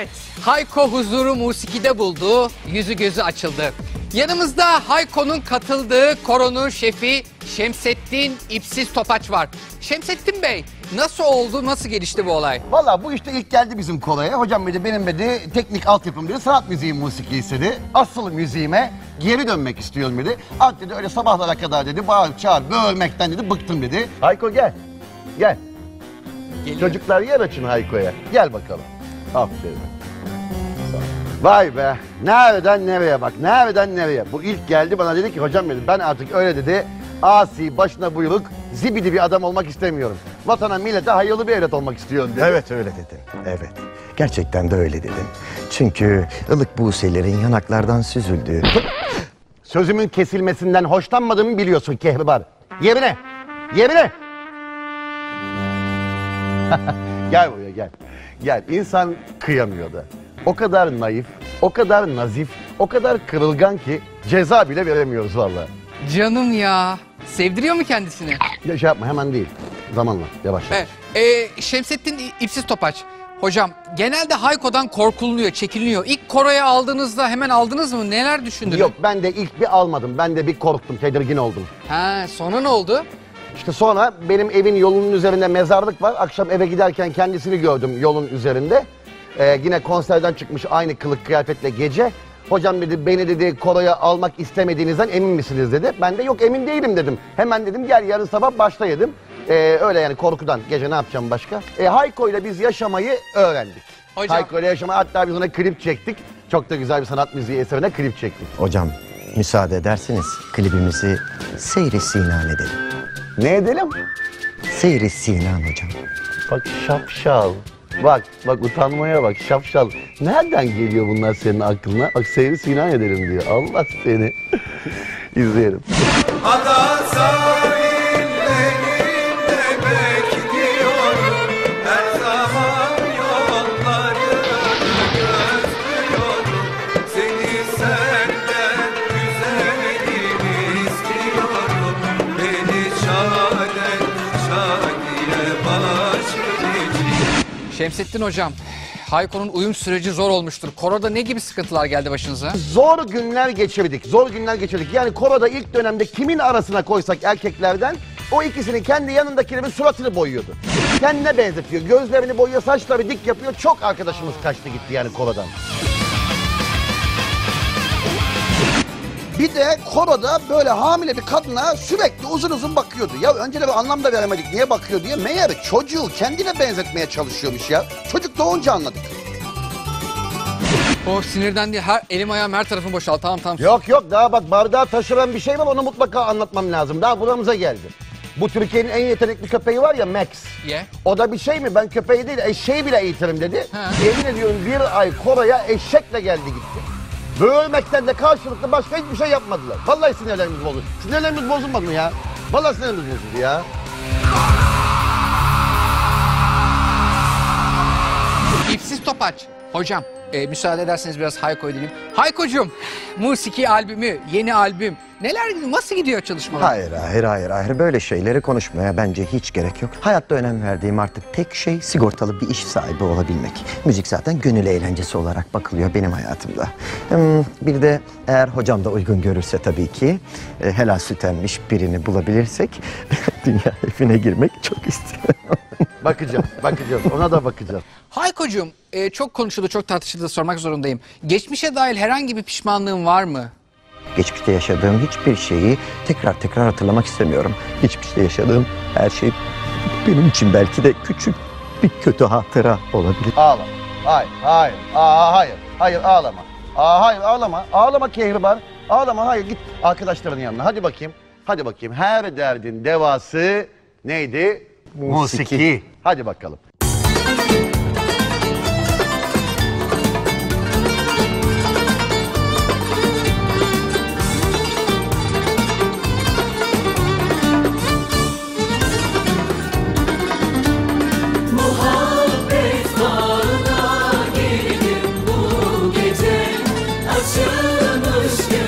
Evet, Hayko huzuru musikide buldu, yüzü gözü açıldı. Yanımızda Hayko'nun katıldığı koronun şefi Şemsettin İpsiz Topaç var. Şemsettin Bey, nasıl oldu, nasıl gelişti bu olay? Valla bu işte ilk geldi bizim kolaya. Hocam dedi benim dedi teknik altyapım dedi sanat müziği musiki istedi. Asıl müziğime geri dönmek istiyorum dedi. Artık dedi öyle sabahlara kadar dedi bağır çağır böğürmekten dedi bıktım dedi. Hayko gel. Gel. Geliyor. Çocuklar yer açın Hayko'ya. Gel bakalım. Aferin. Vay be. Nereden nereye bak. Nereden nereye. Bu ilk geldi bana dedi ki hocam dedi ben artık öyle dedi. Asi başına buyruk zibidi bir adam olmak istemiyorum. Vatana millete hayırlı bir evlat olmak istiyorum dedi. Evet öyle dedim. Evet. Gerçekten de öyle dedim. Çünkü ılık buğselerin yanaklardan süzüldüğü... Sözümün kesilmesinden hoşlanmadığımı biliyorsun Kehribar. Yerine. Yerine. gel buraya gel. Gel. İnsan kıyamıyor da. O kadar naif, o kadar nazif, o kadar kırılgan ki ceza bile veremiyoruz vallahi. Canım ya, sevdiriyor mu kendisini? Ya şey yapma hemen değil. Zamanla yavaş yavaş. Evet, e, Şemsettin İpsiz Topaç. Hocam, genelde Hayko'dan korkulmuyor, çekiliniyor. İlk koroya aldığınızda hemen aldınız mı? Neler düşündünüz? Yok ben de ilk bir almadım. Ben de bir korktum, tedirgin oldum. Ha, sonra ne oldu? İşte sonra benim evin yolunun üzerinde mezarlık var. Akşam eve giderken kendisini gördüm yolun üzerinde. Ee, yine konserden çıkmış aynı kılık kıyafetle gece. Hocam dedi beni dedi koroya almak istemediğinizden emin misiniz dedi. Ben de yok emin değilim dedim. Hemen dedim gel yarın sabah başla dedim. Ee, öyle yani korkudan gece ne yapacağım başka. Ee, Hayko ile biz yaşamayı öğrendik. Hocam. Hayko ile yaşamayı hatta biz ona klip çektik. Çok da güzel bir sanat müziği eserine klip çektik. Hocam müsaade ederseniz klibimizi Seyri Sinan edelim. Ne edelim? Seyri Sinan hocam. Bak şapşal. Bak bak utanmaya bak şapşal. Nereden geliyor bunlar senin aklına? Bak Seyri Sinan edelim diyor. Allah seni. İzleyelim. Ada Şemsettin Hocam, Hayko'nun uyum süreci zor olmuştur. Koroda ne gibi sıkıntılar geldi başınıza? Zor günler geçirdik. Zor günler geçirdik. Yani koroda ilk dönemde kimin arasına koysak erkeklerden o ikisinin kendi yanındakilerin suratını boyuyordu. Kendine benzetiyor. Gözlerini boyuyor, saçları dik yapıyor. Çok arkadaşımız kaçtı gitti yani korodan. Bir de koroda böyle hamile bir kadına sürekli uzun uzun bakıyordu. Ya önce de bir anlam da veremedik niye bakıyor diye. Meğer çocuğu kendine benzetmeye çalışıyormuş ya. Çocuk doğunca anladık. O sinirden değil, her, elim ayağım her tarafım boşaldı. Tamam tamam. Yok yok daha bak bardağı taşıran bir şey var onu mutlaka anlatmam lazım. Daha buramıza geldi. Bu Türkiye'nin en yetenekli köpeği var ya Max. Ye. O da bir şey mi? Ben köpeği değil eşeği bile eğitirim dedi. Ha. Yemin ediyorum bir ay Koray'a eşekle geldi gitti. Böğürmekten de karşılıklı başka hiçbir şey yapmadılar. Vallahi sinirlerimiz bozuldu. Sinirlerimiz bozulmadı mı ya? Vallahi sinirlerimiz bozuldu ya. İpsiz Topaç. Hocam, e, müsaade ederseniz biraz Hayko edelim. Hayko'cum, musiki albümü, yeni albüm. Neler, nasıl gidiyor çalışmalar? Hayır hayır hayır hayır böyle şeyleri konuşmaya bence hiç gerek yok. Hayatta önem verdiğim artık tek şey sigortalı bir iş sahibi olabilmek. Müzik zaten gönül eğlencesi olarak bakılıyor benim hayatımda. Hmm, Bir de eğer hocam da uygun görürse tabii ki e, helal süt birini bulabilirsek dünya evine girmek çok istiyorum. Bakacağım, bakacağız. Ona da bakacağız. Hayko'cum, e, çok konuşuldu, çok tartışıldı sormak zorundayım. Geçmişe dair herhangi bir pişmanlığın var mı? Geçmişte yaşadığım hiçbir şeyi tekrar tekrar hatırlamak istemiyorum. Geçmişte yaşadığım her şey benim için belki de küçük bir kötü hatıra olabilir. Ağlama. Hayır, hayır. Aa, hayır. Hayır ağlama. Aa, hayır ağlama. Ağlama Kehribar. Ağlama hayır git arkadaşların yanına. Hadi bakayım. Hadi bakayım. Her derdin devası neydi? Musiki. Hadi bakalım. Muhabbet bağına girdim bu gece Açılmış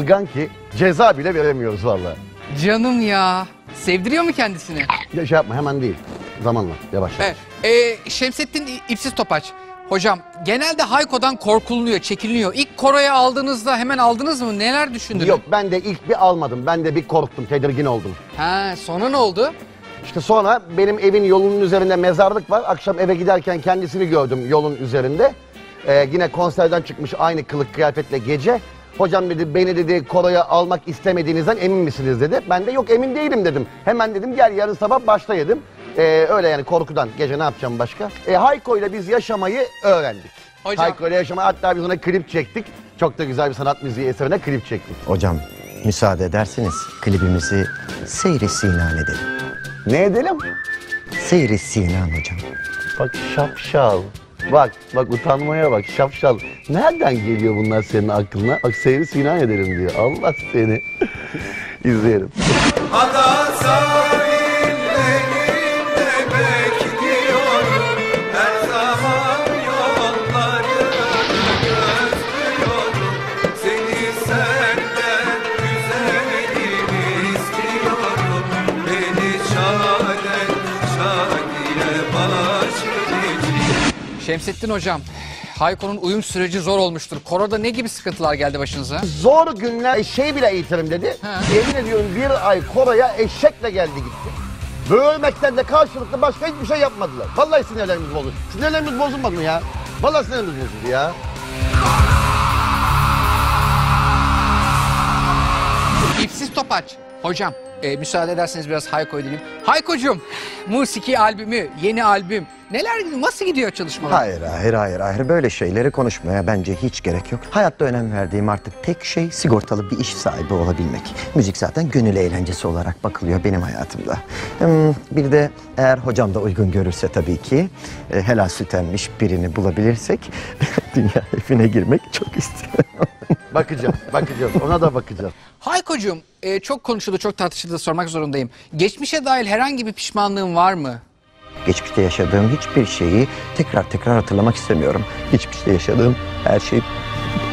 Ilgan ki ceza bile veremiyoruz vallahi. Canım ya. Sevdiriyor mu kendisini? Ya şey yapma hemen değil. Zamanla yavaş yavaş. Evet. Ee, Şemsettin İ- İpsiz Topaç. Hocam genelde Hayko'dan korkululuyor, çekiliniyor. İlk koroya aldığınızda hemen aldınız mı? Neler düşündünüz? Yok ben de ilk bir almadım. Ben de bir korktum, tedirgin oldum. Ha, sonra ne oldu? İşte sonra benim evin yolunun üzerinde mezarlık var. Akşam eve giderken kendisini gördüm yolun üzerinde. Ee, yine konserden çıkmış aynı kılık kıyafetle gece. Hocam dedi beni dedi koroya almak istemediğinizden emin misiniz dedi. Ben de yok emin değilim dedim. Hemen dedim gel yarın sabah başla dedim. Ee, öyle yani korkudan gece ne yapacağım başka. Ee, Hayko ile biz yaşamayı öğrendik. Hocam. Hayko ile yaşamayı hatta biz ona klip çektik. Çok da güzel bir sanat müziği eserine klip çektik. Hocam müsaade ederseniz klibimizi Seyri Sinan edelim. Ne edelim? Seyri Sinan hocam. Bak şapşal. Bak bak utanmaya bak şapşal. Nereden geliyor bunlar senin aklına? Bak seyri sinan edelim diyor. Allah seni. İzleyelim. Ada Şemsettin Hocam, Hayko'nun uyum süreci zor olmuştur. Koroda ne gibi sıkıntılar geldi başınıza? Zor günler eşeği bile eğitirim dedi. Ha. Yemin ediyorum bir ay Koray'a eşekle geldi gitti. Böğürmekten de karşılıklı başka hiçbir şey yapmadılar. Vallahi sinirlerimiz bozuldu. Sinirlerimiz bozulmadı mı ya? Vallahi sinirlerimiz bozuldu ya. İpsiz Topaç. Hocam, e, müsaade ederseniz biraz Hayko'yu dinleyeyim. Hayko'cum, musiki albümü, yeni albüm. Neler, nasıl gidiyor çalışmalar? Hayır hayır hayır hayır böyle şeyleri konuşmaya bence hiç gerek yok. Hayatta önem verdiğim artık tek şey sigortalı bir iş sahibi olabilmek. Müzik zaten gönül eğlencesi olarak bakılıyor benim hayatımda. Hmm, Bir de eğer hocam da uygun görürse tabii ki e, helal süt emmiş birini bulabilirsek dünya evine girmek çok istiyorum. Bakacağız, bakacağız. Ona da bakacağız. Hayko'cum, e, çok konuşuldu, çok tartışıldı sormak zorundayım. Geçmişe dair herhangi bir pişmanlığın var mı? Geçmişte yaşadığım hiçbir şeyi tekrar tekrar hatırlamak istemiyorum. Geçmişte yaşadığım her şey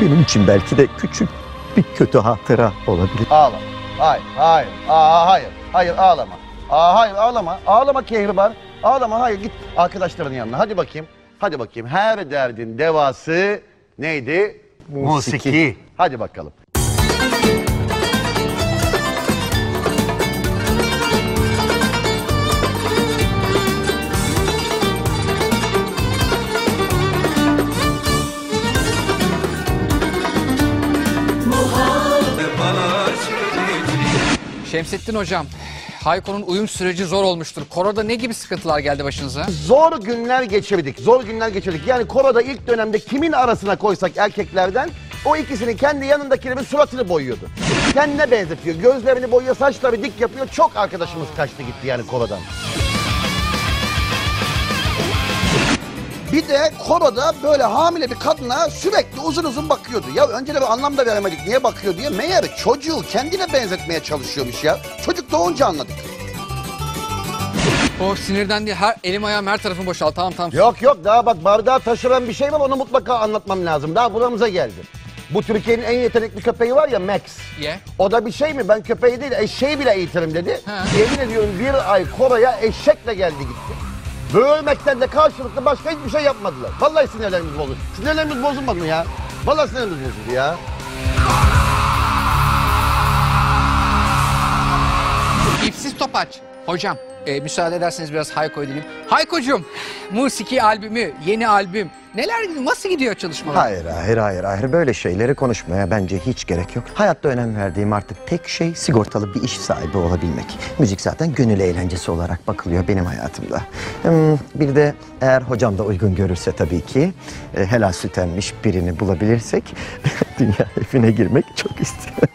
benim için belki de küçük bir kötü hatıra olabilir. Ağlama. Hayır, hayır. Aa, hayır. Hayır ağlama. Aa, hayır ağlama. Ağlama Kehribar. Ağlama hayır git arkadaşların yanına. Hadi bakayım. Hadi bakayım. Her derdin devası neydi? Musiki. Hadi bakalım. Şemsettin Hocam, Hayko'nun uyum süreci zor olmuştur. Koroda ne gibi sıkıntılar geldi başınıza? Zor günler geçirdik. Zor günler geçirdik. Yani koroda ilk dönemde kimin arasına koysak erkeklerden o ikisinin kendi yanındakilerin suratını boyuyordu. Kendine benzetiyor. Gözlerini boyuyor, saçları dik yapıyor. Çok arkadaşımız kaçtı gitti yani korodan. Bir de koroda böyle hamile bir kadına sürekli uzun uzun bakıyordu. Ya önce de bir anlam da veremedik niye bakıyor diye. Meğer çocuğu kendine benzetmeye çalışıyormuş ya. Çocuk doğunca anladık. Oh sinirden değil, her, elim ayağım her tarafım boşaldı. Tamam tamam. Yok yok daha bak bardağı taşıran bir şey var onu mutlaka anlatmam lazım. Daha buramıza geldi. Bu Türkiye'nin en yetenekli köpeği var ya Max. Ye. O da bir şey mi? Ben köpeği değil eşeği bile eğitirim dedi. Ha. Yemin ediyorum bir ay Koray'a eşekle geldi gitti. Böğürmekten de karşılıklı başka hiçbir şey yapmadılar. Vallahi sinirlerimiz bozuldu. Sinirlerimiz bozulmadı mı ya? Vallahi sinirlerimiz bozuldu ya. İpsiz Topaç. Hocam, e, müsaade ederseniz biraz Hayko'yu dinleyeyim. Hayko'cum, musiki albümü, yeni albüm. Neler, nasıl gidiyor çalışmalar? Hayır hayır hayır hayır böyle şeyleri konuşmaya bence hiç gerek yok. Hayatta önem verdiğim artık tek şey sigortalı bir iş sahibi olabilmek. Müzik zaten gönül eğlencesi olarak bakılıyor benim hayatımda. Hmm, Bir de eğer hocam da uygun görürse tabii ki e, helal süt birini bulabilirsek dünya evine girmek çok istiyorum.